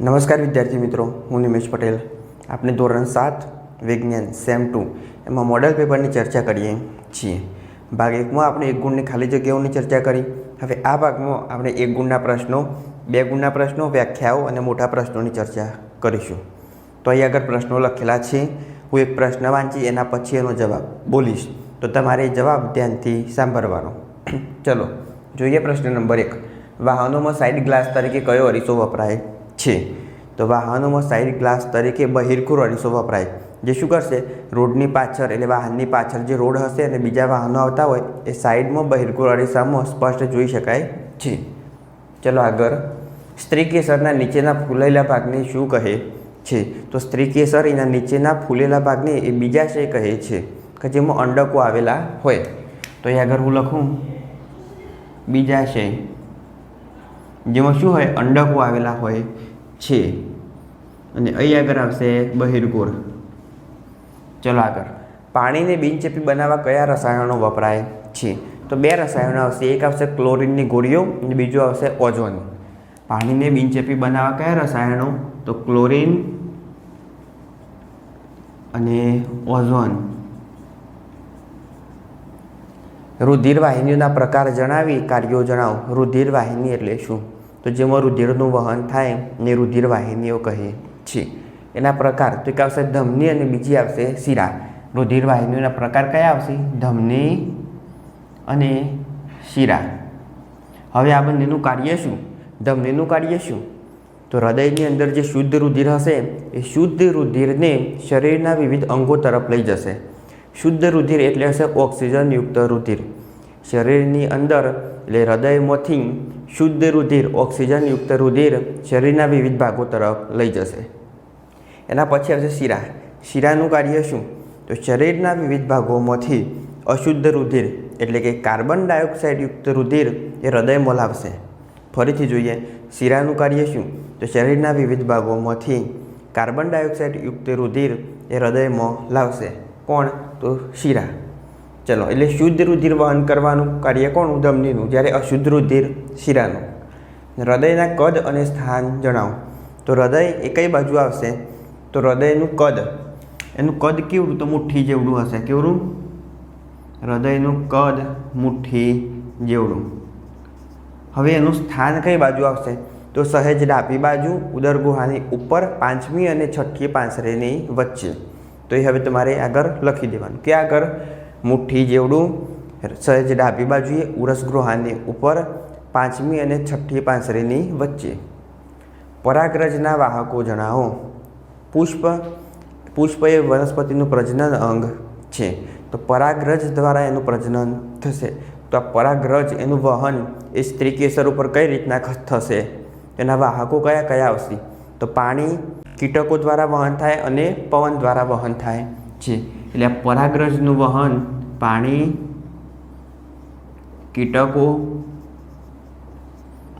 નમસ્કાર વિદ્યાર્થી મિત્રો, હું નિમેશ પટેલ. આપણે ધોરણ સાત, વિજ્ઞાન સેમ ટુ એમાં મોડલ પેપરની ચર્ચા કરીએ છીએ. ભાગ એકમાં આપણે એક ગુણની ખાલી જગ્યાઓની ચર્ચા કરી. હવે આ ભાગમાં આપણે એક ગુણના પ્રશ્નો, બે ગુણના પ્રશ્નો, વ્યાખ્યાઓ અને મોટા પ્રશ્નોની ચર્ચા કરીશું. તો અહીં આગળ પ્રશ્નો લખેલા છે. હું એક પ્રશ્ન વાંચી, એના પછી એનો જવાબ બોલીશ. તો તમારે જવાબ ધ્યાનથી સાંભળવાનો. ચલો, જોઈએ પ્રશ્ન નંબર એક. વાહનોમાં સાઇડ ગ્લાસ તરીકે કયો અરીસો વપરાય? છે. તો વાહનોમાં સાઇડ ગ્લાસ તરીકે બહિર્ખુર અરીસો વપરાય જે શું કરશે? રોડની પાછળ એટલે વાહનની પાછળ જે રોડ હશે અને બીજા વાહનો આવતા હોય, એ સાઈડમાં બહિર્ખુર અરીસામાં સ્પષ્ટ જોઈ શકાય છે. ચલો આગળ. સ્ત્રી કેસરના નીચેના ફૂલેલા ભાગને શું કહે છે? તો સ્ત્રી કેસર એના નીચેના ફૂલેલા ભાગને એ બીજાશય કહે છે, કે જેમાં અંડકો આવેલા હોય. તો એ આગળ હું લખું. બીજાશય જેમાં શું હોય? અંડકો આવેલા હોય. છે. અને અહીં આગળ આવશે બહિર્ગોર ચલો આગળ. પાણીને બિનચેપી બનાવવા કયા રસાયણો વપરાય છે? તો બે રસાયણો આવશે. એક આવશે ક્લોરીનની ગોળીઓ અને બીજું આવશે ઓઝોન. પાણીને બિનચેપી બનાવવા કયા રસાયણો? તો ક્લોરીન અને ઓઝોન. રુધિર વાહિનીઓના પ્રકાર જણાવી, કાર્યો જણાવો. રુધિર વાહિની એટલે શું? તો જેમાં રુધિરનું વહન થાય ને રુધિર વાહિનીઓ કહે છે. એના પ્રકાર, તો એક આવશે ધમની અને બીજી આવશે શિરા. રુધિર વાહિનીઓના પ્રકાર કયા આવશે? ધમની અને શિરા. હવે આ બંનેનું કાર્ય શું? ધમનીનું કાર્ય શું? તો હૃદયની અંદર જે શુદ્ધ રુધિર હશે, એ શુદ્ધ રુધિરને શરીરના વિવિધ અંગો તરફ લઈ જશે. શુદ્ધ રુધિર એટલે હશે ઓક્સિજનયુક્ત રુધિર. શરીરની અંદર એટલે હૃદયમાંથી શુદ્ધ રુધિર, ઓક્સિજનયુક્ત રુધિર શરીરના વિવિધ ભાગો તરફ લઈ જશે. એના પછી આવશે શિરા. શિરાનું કાર્ય શું? તો શરીરના વિવિધ ભાગોમાંથી અશુદ્ધ રુધિર, એટલે કે કાર્બન ડાયોક્સાઇડયુક્ત રુધિર, એ હૃદયમાં લાવશે. ફરીથી જોઈએ, શિરાનું કાર્ય શું? તો શરીરના વિવિધ ભાગોમાંથી કાર્બન ડાયોક્સાઇડયુક્ત રુધિર એ હૃદયમાં લાવશે. કોણ? તો શિરા. ચલો, એટલે શુદ્ધ રુધિર વહન કરવાનું કાર્ય કોણ? ધમનીનું જ્યારે અશુદ્ધ રુધિર શિરાનું. હૃદયના કદ અને સ્થાન જણાવો. તો હૃદય એ કઈ બાજુ આવશે, તો હૃદયનું કદ. એનું કદ કેવડું? તો મુઠ્ઠી જેવડું હશે. કેવડું? હૃદયનું કદ મુઠ્ઠી જેવડું. હવે એનું સ્થાન કઈ બાજુ આવશે? તો સહેજ ડાબી બાજુ, ઉદર ગુહાની ઉપર, પાંચમી અને છઠ્ઠી પાંસરેની વચ્ચે. તો એ હવે તમારે આગળ લખી દેવાનું. કે આગળ મુઠ્ઠી જેવડું સહેજ ડાબી બાજુએ ઉરસ ગૃહાની ઉપર પાંચમી અને છઠ્ઠી પાંસરીની વચ્ચે. પરાગરજના વાહકો જણાવો. પુષ્પ પુષ્પ એ વનસ્પતિનું પ્રજનન અંગ છે. તો પરાગરજ દ્વારા એનું પ્રજનન થશે. તો આ પરાગરજ એનું વહન એ સ્ત્રી કેસર ઉપર કઈ રીતના થશે? એના વાહકો કયા કયા આવશે? તો પાણી, કીટકો દ્વારા વહન થાય અને પવન દ્વારા વહન થાય છે. એટલે આ પરાગરજનું વહન, પાણી, કીટકો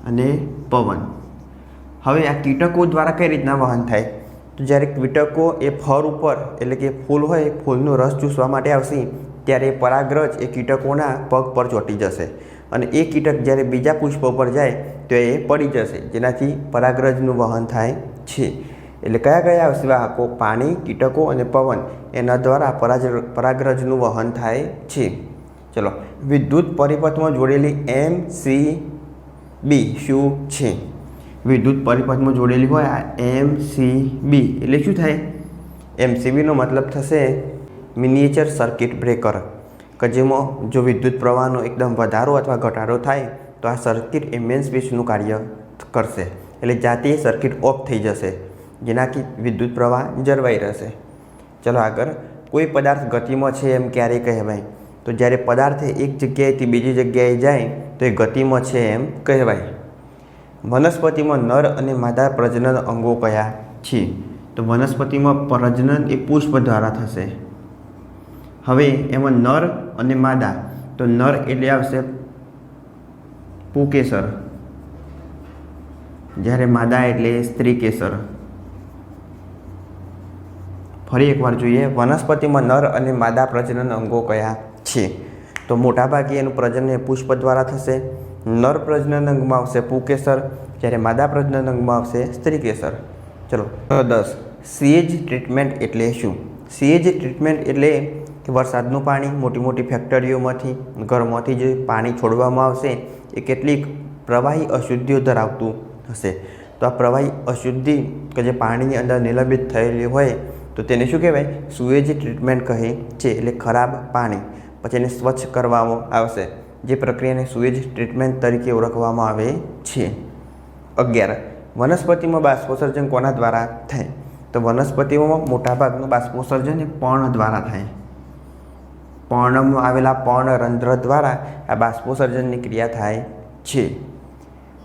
અને પવન. હવે આ કીટકો દ્વારા કઈ રીતના વહન થાય? તો જ્યારે કીટકો એ ફળ ઉપર, એટલે કે ફૂલ હોય ફૂલનો રસ ચૂસવા માટે આવશે, ત્યારે પરાગરજ એ કીટકોના પગ પર ચોંટી જશે. અને એ કીટક જ્યારે બીજા પુષ્પ પર જાય, તો એ પડી જશે. જેનાથી પરાગરજનું વહન થાય છે. એટલે કયા કયા વાહકો પાણી, કીટકો અને પવન એના દ્વારા પરાજ, પરાગરજનું વહન થાય છે? ચલો, વિદ્યુત પરિપથમાં જોડેલી એમ, સી, બી શું છે? વિદ્યુત પરિપથમાં જોડેલી હોય આ એમ, સી, બી એટલે શું થાય? એમસીબીનો મતલબ થશે મિનિએચર સર્કિટ બ્રેકર, કે જેમાં જો વિદ્યુત પ્રવાહનો એકદમ વધારો અથવા ઘટાડો થાય, તો આ સર્કિટ એ મેન સ્વિચનું કાર્ય કરશે. એટલે જાતે સર્કિટ ઓફ થઈ જશે. જેનાથી વિદ્યુત પ્રવાહ જળવાઈ રહેશે. ચલો આગળ. કોઈ પદાર્થ ગતિમાં છે એમ ક્યારે કહેવાય તો જ્યારે પદાર્થ એક જગ્યાએથી બીજી જગ્યાએ જાય, તો એ ગતિમાં છે એમ કહેવાય. વનસ્પતિમાં નર અને માદા પ્રજનન અંગો કયા? છે. તો વનસ્પતિમાં પ્રજનન એ પુષ્પ દ્વારા થશે. હવે એમાં નર અને માદા. તો નર એટલે આવશે પુકેસર. જ્યારે માદા એટલે સ્ત્રી કેસર ફરી એકવાર જોઈએ. વનસ્પતિમાં નર અને માદા પ્રજનન અંગો કયા છે? તો મોટાભાગે એનું પ્રજનન એ પુષ્પ દ્વારા થશે. નર પ્રજનન અંગમાં આવશે પુકેસર, જ્યારે માદા પ્રજનન અંગમાં આવશે સ્ત્રી કેસર ચલો દસ. સીએજ ટ્રીટમેન્ટ એટલે શું? સીએજ ટ્રીટમેન્ટ એટલે કે વરસાદનું પાણી મોટી મોટી ફેક્ટરીઓમાંથી, ઘરમાંથી જે પાણી છોડવામાં આવશે, એ કેટલીક પ્રવાહી અશુદ્ધિઓ ધરાવતું હશે. તો આ પ્રવાહી અશુદ્ધિ કે જે પાણીની અંદર નિલંબિત થયેલી હોય તો તેને શું કહેવાય? સુએજ ટ્રીટમેન્ટ કહે છે, એટલે ખરાબ પાણી. પછી એને સ્વચ્છ કરવામાં આવશે. જે પ્રક્રિયાને સુએજ ટ્રીટમેન્ટ તરીકે ઓળખવામાં આવે છે. અગિયાર. વનસ્પતિમાં બાષ્પોસર્જન કોના દ્વારા થાય? તો વનસ્પતિઓમાં મોટાભાગનું બાષ્પોસર્જન એ પર્ણ દ્વારા થાય. પર્ણમાં આવેલા પર્ણરંધ્ર દ્વારા આ બાષ્પોસર્જનની ક્રિયા થાય છે.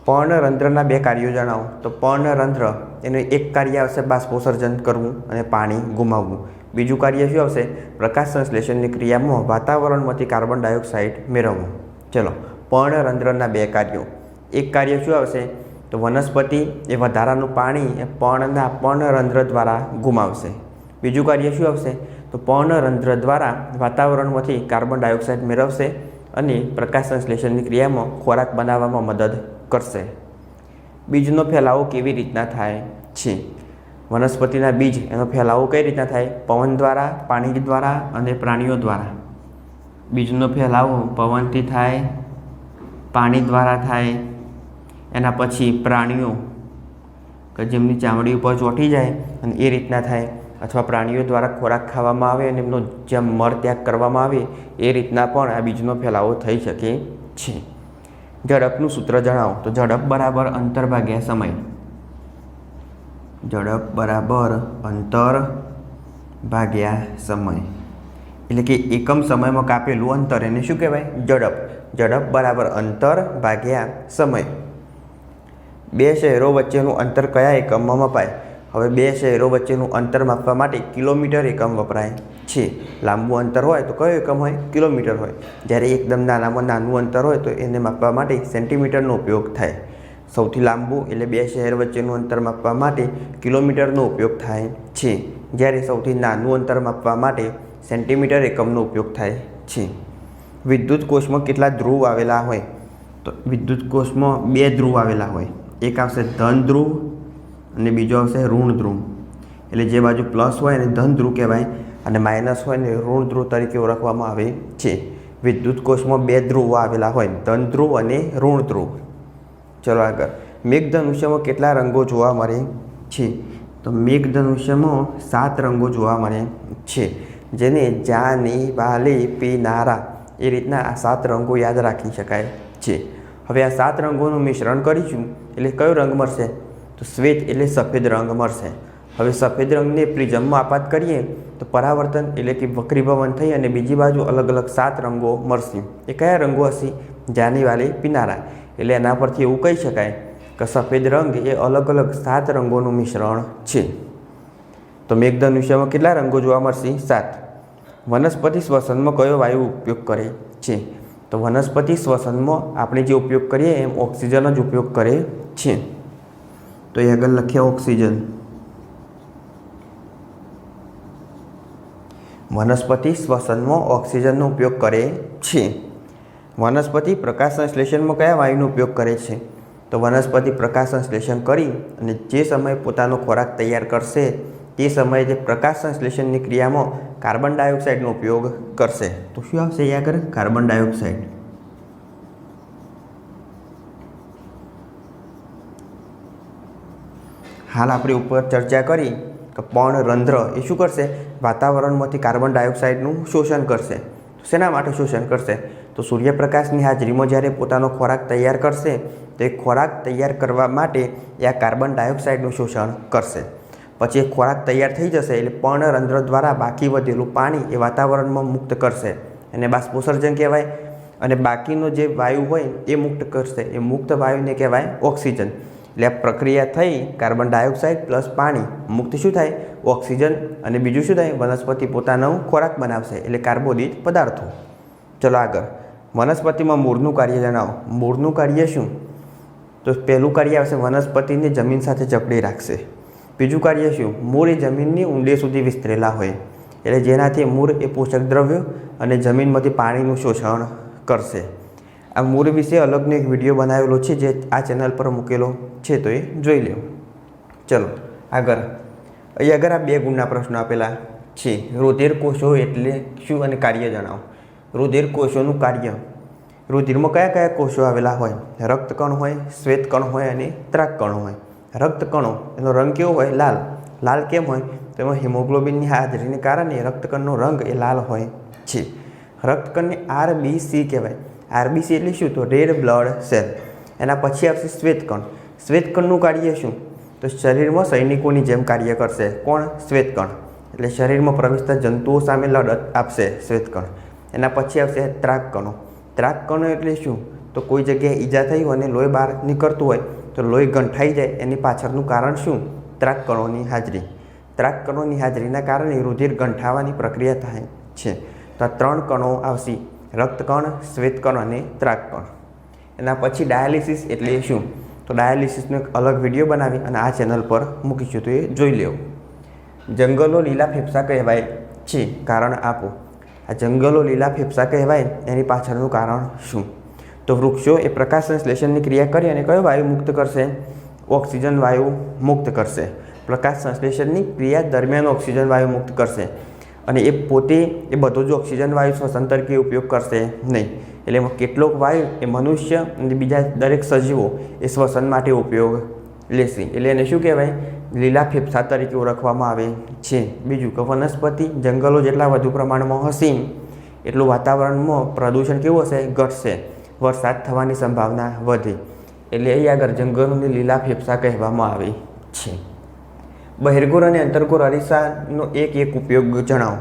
પર્ણરંધ્રના બે કાર્યો જણાવો. તો પર્ણરંધ્ર એનું એક કાર્ય આવશે બાષ્પોસર્જન કરવું અને પાણી ગુમાવવું. બીજું કાર્ય શું આવશે? પ્રકાશ સંશ્લેષણની ક્રિયામાં વાતાવરણમાંથી કાર્બન ડાયોક્સાઇડ મેળવવું. ચલો, પર્ણરંધ્રના બે કાર્યો. એક કાર્ય શું આવશે? તો વનસ્પતિ એ વધારાનું પાણી એ પર્ણના પર્ણરંધ્ર દ્વારા ગુમાવશે. બીજું કાર્ય શું આવશે? તો પર્ણરંધ્ર દ્વારા વાતાવરણમાંથી કાર્બન ડાયોક્સાઇડ મેળવશે અને પ્રકાશ સંશ્લેષણની ક્રિયામાં ખોરાક બનાવવામાં મદદ કરશે. બીજનો ફેલાવો કેવી રીતના થાય છે? વનસ્પતિના બીજ, એનો ફેલાવો કઈ રીતના થાય? પવન દ્વારા, પાણી દ્વારા અને પ્રાણીઓ દ્વારા. બીજનો ફેલાવો પવનથી થાય, પાણી દ્વારા થાય, એના પછી પ્રાણીઓ, કે જેમની ચામડી ઉપર ચોંટી જાય અને એ રીતના થાય. અથવા પ્રાણીઓ દ્વારા ખોરાક ખાવામાં આવે અને એમનો જેમ મર ત્યાગ કરવામાં આવે, એ રીતના પણ આ બીજનો ફેલાવો થઈ શકે છે. ઝડપનું સૂત્ર જણાવો. તો ઝડપ બરાબર અંતર ભાગ્યા સમય. ઝડપ બરાબર અંતર ભાગ્યા સમય. એટલે કે એકમ સમયમાં કાપેલું અંતર, એને શું કહેવાય? ઝડપ. ઝડપ બરાબર અંતર ભાગ્યા સમય. બે શહેરો વચ્ચેનું અંતર કયા એકમમાં મપાય? હવે બે શહેરો વચ્ચેનું અંતર માપવા માટે કિલોમીટર એકમ વપરાય છે. લાંબુ અંતર હોય તો કયો એકમ હોય? કિલોમીટર હોય. જ્યારે એકદમ નાનામાં નાનું અંતર હોય તો એને માપવા માટે સેન્ટીમીટરનો ઉપયોગ થાય. સૌથી લાંબુ એટલે બે શહેર વચ્ચેનું અંતર માપવા માટે કિલોમીટરનો ઉપયોગ થાય છે. જ્યારે સૌથી નાનું અંતર માપવા માટે સેન્ટીમીટર એકમનો ઉપયોગ થાય છે. વિદ્યુત કોષમાં કેટલા ધ્રુવ આવેલા હોય? તો વિદ્યુત કોષમાં બે ધ્રુવ આવેલા હોય. એક આવશે ધન ધ્રુવ અને બીજો આવશે ઋણ ધ્રુવ. એટલે જે બાજુ પ્લસ હોય એને ધન ધ્રુવ કહેવાય અને માઇનસ હોય ને ઋણ ધ્રુવ તરીકે ઓળખવામાં આવે છે. વિદ્યુત કોષમાં બે ધ્રુવો આવેલા હોય, ધન ધ્રુવ અને ઋણ ધ્રુવ. ચલો આગળ. મેઘધનુષ્યમાં કેટલા રંગો જોવા મળે છે? તો મેઘધનુષ્યમાં સાત રંગો જોવા મળે છે. જેને જાની, વાલી, પીનારા એ રીતના આ સાત રંગો યાદ રાખી શકાય છે. હવે આ સાત રંગોનું મિશ્રણ કરીશું. એટલે કયો રંગ મળશે? તો શ્વેત એટલે સફેદ રંગ મળશે. હવે સફેદ રંગને પ્રિઝમમાં આપાત કરીએ તો પરાવર્તન એટલે કે વક્રીભવન થઈ અને બીજી બાજુ અલગ અલગ સાત રંગો મળશે. એ કયા રંગો હશે? જાનીવાલી પિનારા. એટલે એના પરથી એવું કહી શકાય કે સફેદ રંગ એ અલગ અલગ સાત રંગોનું મિશ્રણ છે. તો મેઘધનુષ્યમાં કેટલા રંગો જોવા મળશે? સાત. વનસ્પતિ શ્વસનમાં કયો વાયુ ઉપયોગ કરે છે? તો વનસ્પતિ શ્વસનમાં આપણે જે ઉપયોગ કરીએ એમ ઓક્સિજન જ ઉપયોગ કરે છે. તો એ આગળ લખીએ ઓક્સિજન. વનસ્પતિ શ્વસનમાં ઓક્સિજનનો ઉપયોગ કરે છે. વનસ્પતિ પ્રકાશ સંશ્લેષણમાં કયા વાયુનો ઉપયોગ કરે છે? તો વનસ્પતિ પ્રકાશ સંશ્લેષણ કરી અને જે સમયે પોતાનો ખોરાક તૈયાર કરશે, તે સમયે જે પ્રકાશ સંશ્લેષણની ક્રિયામાં કાર્બન ડાયોક્સાઇડનો ઉપયોગ કરશે. તો શું આવશે એ આગળ? Carbon dioxide. હાલ આપણે ઉપર ચર્ચા કરી કે પર્ણરંધ્ર એ શું કરશે? વાતાવરણમાંથી કાર્બન ડાયોક્સાઇડનું શોષણ કરશે. શેના માટે શોષણ કરશે? તો સૂર્યપ્રકાશની હાજરીમાં જ્યારે પોતાનો ખોરાક તૈયાર કરશે, તો એ ખોરાક તૈયાર કરવા માટે એ આ કાર્બન ડાયોક્સાઇડનું શોષણ કરશે. પછી એ ખોરાક તૈયાર થઈ જશે એટલે પર્ણરંધ્ર દ્વારા બાકી વધેલું પાણી એ વાતાવરણમાં મુક્ત કરશે. એને બાષ્પોસર્જન કહેવાય. અને બાકીનો જે વાયુ હોય એ મુક્ત કરશે. એ મુક્ત વાયુને કહેવાય ઓક્સિજન. એટલે પ્રક્રિયા થઈ, કાર્બન ડાયોક્સાઇડ પ્લસ પાણી મુક્ત શું થાય? ઓક્સિજન. અને બીજું શું થાય? વનસ્પતિ પોતાનો ખોરાક બનાવશે એટલે કાર્બોદિત પદાર્થો. ચલો આગળ. વનસ્પતિમાં મૂળનું કાર્ય જણાવો. મૂળનું કાર્ય શું? તો પહેલું કાર્ય આવશે વનસ્પતિને જમીન સાથે જકડી રાખશે. બીજું કાર્ય શું? મૂળ એ જમીનની ઊંડે સુધી વિસ્તરેલા હોય. એટલે જેનાથી મૂળ એ પોષક દ્રવ્યો અને જમીનમાંથી પાણીનું શોષણ કરશે. આ મૂળ વિશે અલગનો એક વીડિયો બનાવેલો છે જે આ ચેનલ પર મૂકેલો છે, તો એ જોઈ લો ચલો, આગળ. અહીં આગળ આ બે ગુણના પ્રશ્નો આપેલા છે. રુધિર કોષો એટલે શું અને કાર્ય જણાવો. રુધિર કોષોનું કાર્ય. રુધિરમાં કયા કયા કોષો આવેલા હોય? રક્તકણ હોય, શ્વેતકણ હોય અને ત્રાકકણ હોય. રક્તકણો, એનો રંગ કેવો હોય? લાલ. લાલ કેમ હોય? તો એમાં હિમોગ્લોબિનની હાજરીને કારણે રક્તકણનો રંગ એ લાલ હોય છે. રક્તકણને સી કહેવાય. આરબીસી એટલે શું? તો રેડ બ્લડ સેલ. એના પછી આવશે શ્વેતકણ. શ્વેતકણનું કાર્ય શું? તો શરીરમાં સૈનિકોની જેમ કાર્ય કરશે. કોણ? શ્વેતકણ. એટલે શરીરમાં પ્રવેશતા જંતુઓ સામે લડત આપશે શ્વેતકણ. એના પછી આવશે ત્રાકકણો ત્રાકકણો એટલે શું? તો કોઈ જગ્યાએ ઈજા થઈ હોય અને લોહી બહાર નીકળતું હોય, તો લોહી ગંઠાઈ જાય. એની પાછળનું કારણ શું? ત્રાકકણોની હાજરી. ત્રાકકણોની હાજરીના કારણે રુધિર ગંઠાવાની પ્રક્રિયા થાય છે. તો આ ત્રણ કણો આવશે. રક્તકણ, શ્વેતકણ અને ત્રાકકણ એના પછી ડાયાલિસિસ એટલે શું? તો ડાયાલિસિસનો એક અલગ વીડિયો બનાવી અને આ ચેનલ પર મૂકીશું તો એ જોઈ લેવું જંગલો લીલા ફેફસા કહેવાય છે, કારણ આપો. આ જંગલો લીલા ફેફસા કહેવાય, એની પાછળનું કારણ શું? તો વૃક્ષો એ પ્રકાશ સંશ્લેષણની ક્રિયા કરી અને કયો વાયુ મુક્ત કરશે? ઓક્સિજન વાયુ મુક્ત કરશે. પ્રકાશ સંશ્લેષણની ક્રિયા દરમિયાન ઓક્સિજન વાયુ મુક્ત કરશે. અને એ પોતે એ બધો જ ઓક્સિજન વાયુ શ્વસન તરીકે ઉપયોગ કરશે નહીં. એટલે એમાં કેટલોક વાયુ એ મનુષ્ય અને બીજા દરેક સજીવો એ શ્વસન માટે ઉપયોગ લેશે. એટલે એને શું કહેવાય? લીલા ફેફસા તરીકે ઓળખવામાં આવે છે. બીજું કે વનસ્પતિ જંગલો જેટલા વધુ પ્રમાણમાં હશે, એટલું વાતાવરણમાં પ્રદૂષણ કેવું હશે? ઘટશે. વરસાદ થવાની સંભાવના વધે. એટલે અહીં આગળ જંગલોને લીલા ફેફસા કહેવામાં આવે છે. બહિર્ગોર અને અંતર્ગોર અરીસાનો એક એક ઉપયોગ જણાવો.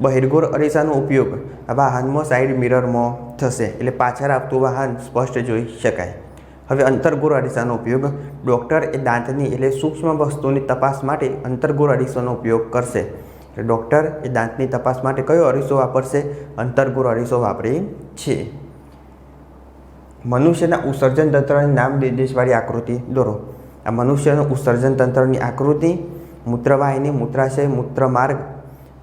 બહિર્ગોર અરીસાનો ઉપયોગ વાહનમાં સાઈડ મિરરમાં થશે એટલે પાછળ આપતું વાહન સ્પષ્ટ જોઈ શકાય. હવે અંતર્ગોર અરીસાનો ઉપયોગ ડૉક્ટર એ દાંતની એટલે સૂક્ષ્મ વસ્તુની તપાસ માટે અંતર્ગોર અરીસાનો ઉપયોગ કરશે. એટલે ડૉક્ટર એ દાંતની તપાસ માટે કયો અરીસો વાપરશે? અંતર્ગોર અરીસો વાપરે છે. મનુષ્યના ઉત્સર્જન તંત્રની નામ નિર્દેશવાળી આકૃતિ દોરો. આ મનુષ્યનું ઉત્સર્જન તંત્રની આકૃતિ, મૂત્રવાહિની, મૂત્રાશય, મૂત્રમાર્ગ,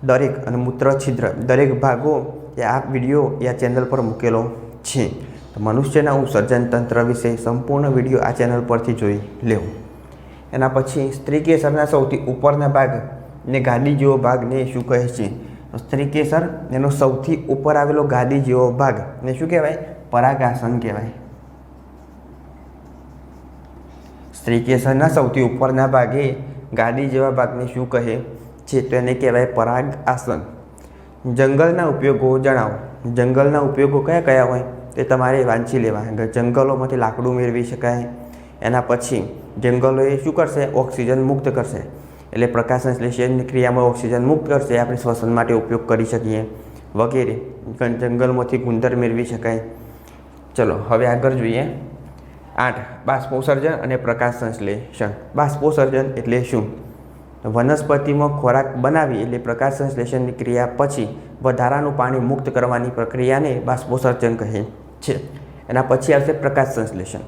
દરેક અને મૂત્ર છિદ્ર દરેક ભાગો એ આ વીડિયો આ ચેનલ પર મૂકેલો છે. તો મનુષ્યના ઉત્સર્જન તંત્ર વિશે સંપૂર્ણ વીડિયો આ ચેનલ પરથી જોઈ લેવું. એના પછી સ્ત્રી કેસરના સૌથી ઉપરના ભાગ ને ગાદી જેવો ભાગને શું કહે છે? સ્ત્રી કેસર એનો સૌથી ઉપર આવેલો ગાદી જેવો ભાગ ને શું કહેવાય? પરાગાસન કહેવાય. સ્ત્રી કેસરના સૌથી ઉપરના ભાગે ગાદી જેવા ભાગને શું કહે છે તો એને કહેવાય પરાગ આસન. જંગલના ઉપયોગો જણાવો. જંગલના ઉપયોગો કયા કયા હોય તે તમારે વાંચી લેવા. જંગલોમાંથી લાકડું મેળવી શકાય. એના પછી જંગલો એ શું કરશે? ઓક્સિજન મુક્ત કરશે. એટલે પ્રકાશ સંશ્લેષણની ક્રિયામાં ઓક્સિજન મુક્ત કરશે. આપણે શ્વસન માટે ઉપયોગ કરી શકીએ. વગેરે. જંગલમાંથી ગુંદર મેળવી શકાય. ચલો, હવે આગળ જોઈએ. આઠ બાષ્પોસર્જન અને પ્રકાશ સંશ્લેષણ. બાષ્પોસર્જન એટલે શું? વનસ્પતિમાં ખોરાક બનાવી એટલે પ્રકાશ સંશ્લેષણની ક્રિયા પછી વધારાનું પાણી મુક્ત કરવાની પ્રક્રિયાને બાષ્પોસર્જન કહે છે. એના પછી આવશે પ્રકાશ સંશ્લેષણ.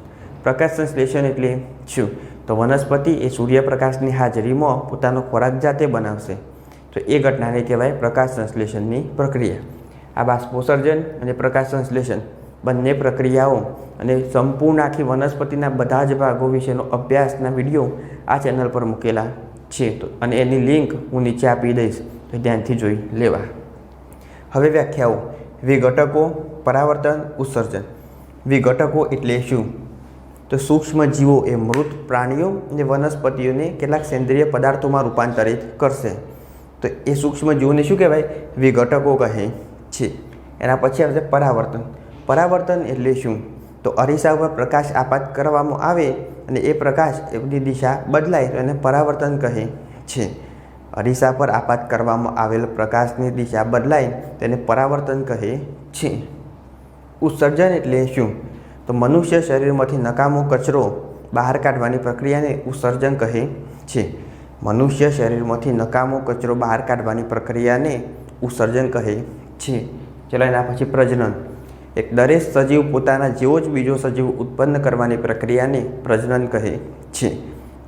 પ્રકાશ સંશ્લેષણ એટલે શું? તો વનસ્પતિ એ સૂર્યપ્રકાશની હાજરીમાં પોતાનો ખોરાક જાતે બનાવશે. તો એ ઘટનાને કહેવાય પ્રકાશ સંશ્લેષણની પ્રક્રિયા. આ બાષ્પોસર્જન અને પ્રકાશ સંશ્લેષણ બંને પ્રક્રિયાઓ અને સંપૂર્ણ આખી વનસ્પતિના બધા જ ભાગો વિશેનો અભ્યાસના વીડિયો આ ચેનલ પર મૂકેલા છે. તો અને એની લિંક હું નીચે આપી દઈશ. તો ધ્યાનથી જોઈ લેવા. હવે વ્યાખ્યાઓ. વિઘટકો, પરાવર્તન, ઉત્સર્જન. વિઘટકો એટલે શું? તો સૂક્ષ્મ જીવો એ મૃત પ્રાણીઓ અને વનસ્પતિઓને કેટલાક સેન્દ્રિય પદાર્થોમાં રૂપાંતરિત કરશે. તો એ સૂક્ષ્મ જીવોને શું કહેવાય? વિઘટકો કહે છે. એના પછી આવશે પરાવર્તન. પરાવર્તન એટલે શું? તો અરીસા ઉપર પ્રકાશ આપાત કરવામાં આવે અને એ પ્રકાશ એની દિશા બદલાય તો એને પરાવર્તન કહે છે. અરીસા પર આપાત કરવામાં આવેલ પ્રકાશની દિશા બદલાય તેને પરાવર્તન કહે છે. ઉત્સર્જન એટલે શું? તો મનુષ્ય શરીરમાંથી નકામો કચરો બહાર કાઢવાની પ્રક્રિયાને ઉત્સર્જન કહે છે. મનુષ્ય શરીરમાંથી નકામો કચરો બહાર કાઢવાની પ્રક્રિયાને ઉત્સર્જન કહે છે. ચલો એના પછી પ્રજનન. એક દરેક સજીવ પોતાના જેવો જ બીજો સજીવ ઉત્પન્ન કરવાની પ્રક્રિયાને પ્રજનન કહે છે.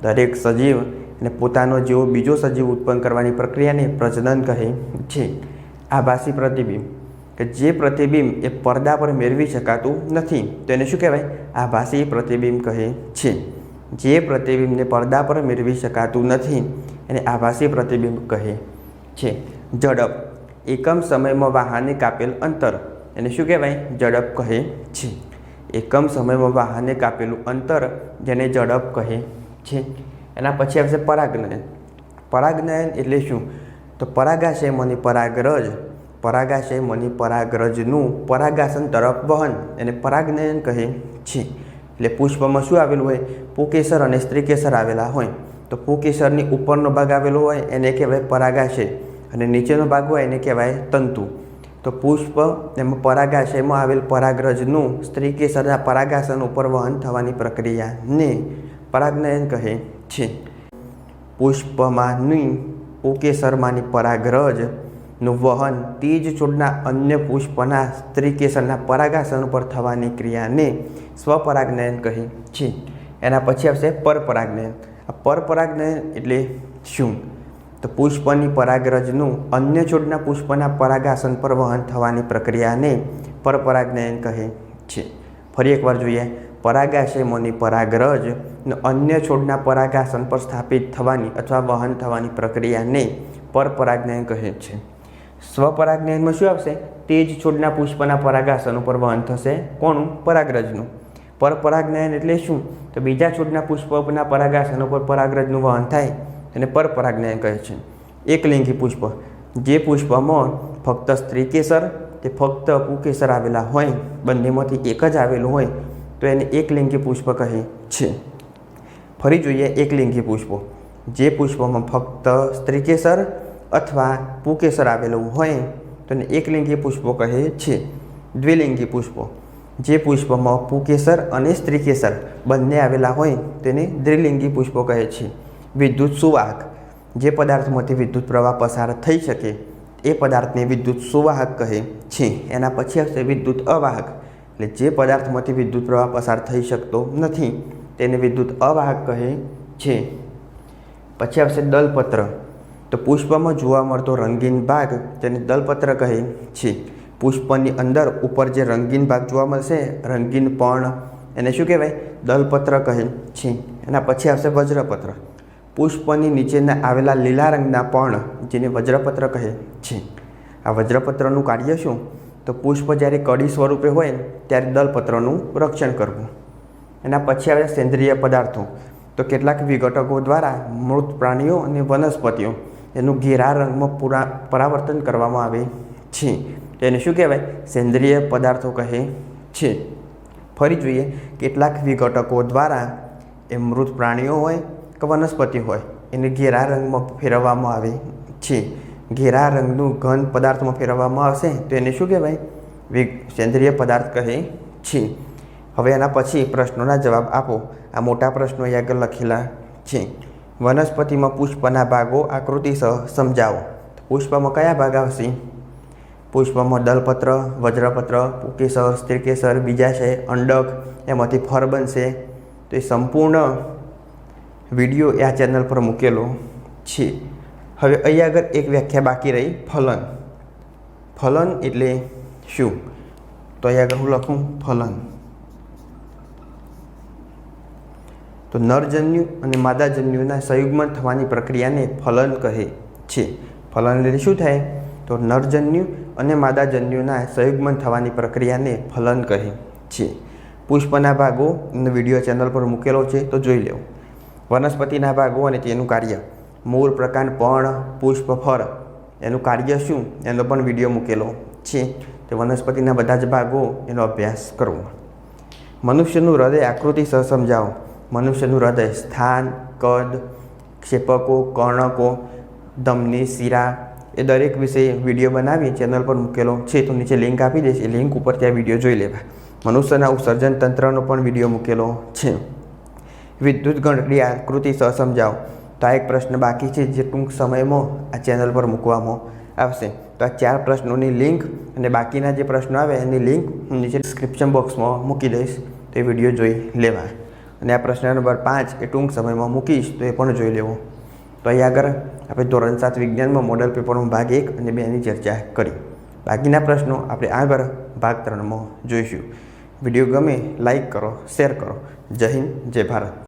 દરેક સજીવ અને પોતાનો જેવો બીજો સજીવ ઉત્પન્ન કરવાની પ્રક્રિયાને પ્રજનન કહે છે. આભાસી પ્રતિબિંબ કે જે પ્રતિબિંબ એ પડદા પર મેળવી શકાતું નથી. તો એને શું કહેવાય? આભાસી પ્રતિબિંબ કહે છે. જે પ્રતિબિંબને પડદા પર મેળવી શકાતું નથી એને આભાસી પ્રતિબિંબ કહે છે. ઝડપ. એકમ સમયમાં વાહને કાપેલ અંતર. એને શું કહેવાય? ઝડપ કહે છે. એકમ સમયમાં વાહને કાપેલું અંતર જેને ઝડપ કહે છે. એના પછી આવશે પરાગનયન. પરાગનયન એટલે શું? તો પરાગાશય મની પરાગરજ. પરાગાશય મની પરાગરજનું પરાગાસન તરફ વહન. એને પરાગનયન કહે છે. એટલે પુષ્પમાં શું આવેલું હોય? પુકેસર અને સ્ત્રીકેસર આવેલા હોય. તો પુકેસરની ઉપરનો ભાગ આવેલો હોય એને કહેવાય પરાગાશય. અને નીચેનો ભાગ હોય એને કહેવાય તંતુ. તો પુષ્પ એમાં પરાગાશયમાં આવેલ પરાગરજનું સ્ત્રી કેસરના પરાગાસન ઉપર વહન થવાની પ્રક્રિયાને પરાગનયન કહે છે. પુષ્પમાંની ઉકેસરમાંની પરાગરજનું વહન તીજ છોડના અન્ય પુષ્પના સ્ત્રી કેસરના પરાગાસન ઉપર થવાની ક્રિયાને સ્વપરાગનયન કહે છે. એના પછી આવશે પરપરાગનયન આ પરપરાગનયન એટલે શું? તો પુષ્પની પરાગરજનું અન્ય છોડના પુષ્પના પરાગાસન પર વહન થવાની પ્રક્રિયાને પરપરાગનયન કહે છે. ફરી એકવાર જોઈએ. પરાગાશયમોની પરાગરજ અન્ય છોડના પરાગાસન પર સ્થાપિત થવાની અથવા વહન થવાની પ્રક્રિયાને પરપરાગનયન કહે છે. સ્વપરાગનયનમાં શું આવશે? તે જ છોડના પુષ્પના પરાગાસન ઉપર વહન થશે. કોનું? પરાગરજનું. પરપરાગનયન એટલે શું? તો બીજા છોડના પુષ્પના પરાગાસન ઉપર પરાગરજનું વહન થાય. એને પરપરાગનયન કહે છે. એકલિંગી પુષ્પ. જે પુષ્પમાં ફક્ત સ્ત્રી કેસર તે ફક્ત પુકેસર આવેલા હોય, બંનેમાંથી એક જ આવેલું હોય, તો એને એકલિંગી પુષ્પ કહે છે. ફરી જોઈએ એકલિંગી પુષ્પો. જે પુષ્પમાં ફક્ત સ્ત્રી કેસર અથવા પુકેસર આવેલું હોય, તો એને એકલિંગી પુષ્પો કહે છે. દ્વિલિંગી પુષ્પો. જે પુષ્પમાં પુકેસર અને સ્ત્રીકેસર બંને આવેલા હોય, તેને દ્વિલિંગી પુષ્પો કહે છે. વિદ્યુત સુવાહક. જે પદાર્થમાંથી વિદ્યુત પ્રવાહ પસાર થઈ શકે, એ પદાર્થને વિદ્યુત સુવાહક કહે છે. એના પછી આવશે વિદ્યુત અવાહક. એટલે જે પદાર્થમાંથી વિદ્યુત પ્રવાહ પસાર થઈ શકતો નથી, તેને વિદ્યુત અવાહક કહે છે. પછી આવશે દલપત્ર. તો પુષ્પમાં જોવા મળતો રંગીન ભાગ તેને દલપત્ર કહે છે. પુષ્પની અંદર ઉપર જે રંગીન ભાગ જોવા મળશે, રંગીન પણ એને શું કહેવાય? દલપત્ર કહે છે. એના પછી આવશે વજ્રપત્ર. પુષ્પની નીચેના આવેલા લીલા રંગના પર્ણ, જેને વજ્રપત્ર કહે છે. આ વજ્રપત્રનું કાર્ય શું? તો પુષ્પ જ્યારે કડી સ્વરૂપે હોય ત્યારે દલપત્રનું રક્ષણ કરવું. એના પછી આવે સેન્દ્રિય પદાર્થો. તો કેટલાક વિઘટકો દ્વારા મૃત પ્રાણીઓ અને વનસ્પતિઓ એનું ઘેરા રંગમાં પૂરા, પરાવર્તન કરવામાં આવે છે. તો એને શું કહેવાય? સેન્દ્રિય પદાર્થો કહે છે. ફરી જોઈએ, કેટલાક વિઘટકો દ્વારા એ મૃત પ્રાણીઓ હોય કે વનસ્પતિ હોય, એને ઘેરા રંગમાં ફેરવવામાં આવે છે. ઘેરા રંગનું ઘન પદાર્થમાં ફેરવવામાં આવશે, તો એને શું કહેવાય? સેન્દ્રિય પદાર્થ કહે છે. હવે એના પછી પ્રશ્નોના જવાબ આપો. આ મોટા પ્રશ્નો અહીં આગળ લખેલા છે. વનસ્પતિમાં પુષ્પના ભાગો આકૃતિ સહ સમજાવો. પુષ્પમાં કયા ભાગ આવશે? પુષ્પમાં દલપત્ર, વજ્રપત્ર કેસર સ્ત્રીકેસર બીજાશય અંડક, એમાંથી ફળ બનશે. તો એ સંપૂર્ણ વીડિયો આ ચેનલ પર મૂકેલો છે. હવે અહીં આગળ એક વ્યાખ્યા બાકી રહી, ફલન. ફલન એટલે શું? તો અહીં આગળ હું લખું, ફલન. તો નરજન્યુ અને માદાજન્યુના સંયુગ્મન થવાની પ્રક્રિયાને ફલન કહે છે. ફલન એટલે શું થાય? તો નરજન્યુ અને માદાજન્યુના સંયુગમાં થવાની પ્રક્રિયાને ફલન કહે છે. પુષ્પના ભાગો વીડિયો ચેનલ પર મૂકેલો છે, તો જોઈ લેવો વનસ્પતિના ભાગો અને તેનું કાર્ય. મૂળ પ્રકાંડ પણ પુષ્પ, ફળ. એનું કાર્ય શું? એનો પણ વીડિયો મૂકેલો છે. તે વનસ્પતિના બધા જ ભાગો એનો અભ્યાસ કરવો મનુષ્યનું હૃદય આકૃતિ સહ સમજાવો. મનુષ્યનું હૃદય સ્થાન, કદ, ક્ષેપકો, કર્ણકો, ધમની, શિરા એ દરેક વિશે વીડિયો બનાવી ચેનલ પર મૂકેલો છે. તો નીચે લિંક આપી દઈશ. એ લિંક ઉપર ત્યાં વીડિયો જોઈ લેવા. મનુષ્યના ઉત્સર્જન તંત્રનો પણ વીડિયો મૂકેલો છે. વિદ્યુત ગણતરી આકૃતિ સહ સમજાવો. તો આ એક પ્રશ્ન બાકી છે જે ટૂંક સમયમાં આ ચેનલ પર મૂકવામાં આવશે. તો આ ચાર પ્રશ્નોની લિંક અને બાકીના જે પ્રશ્નો આવે એની લિંક હું નીચે ડિસ્ક્રિપ્શન બોક્સમાં મૂકી દઈશ. તો એ વીડિયો જોઈ લેવા અને આ પ્રશ્ન નંબર પાંચ એ ટૂંક સમયમાં મૂકીશ તો એ પણ જોઈ લેવો. તો અહીં આગળ આપણે ધોરણ સાત વિજ્ઞાનમાં મોડલ પેપરનો ભાગ એક અને બેની ચર્ચા કરી. બાકીના પ્રશ્નો આપણે આગળ ભાગ ત્રણમાં જોઈશું. વીડિયો ગમે લાઈક કરો શેર કરો. જય હિન્દ, જય ભારત.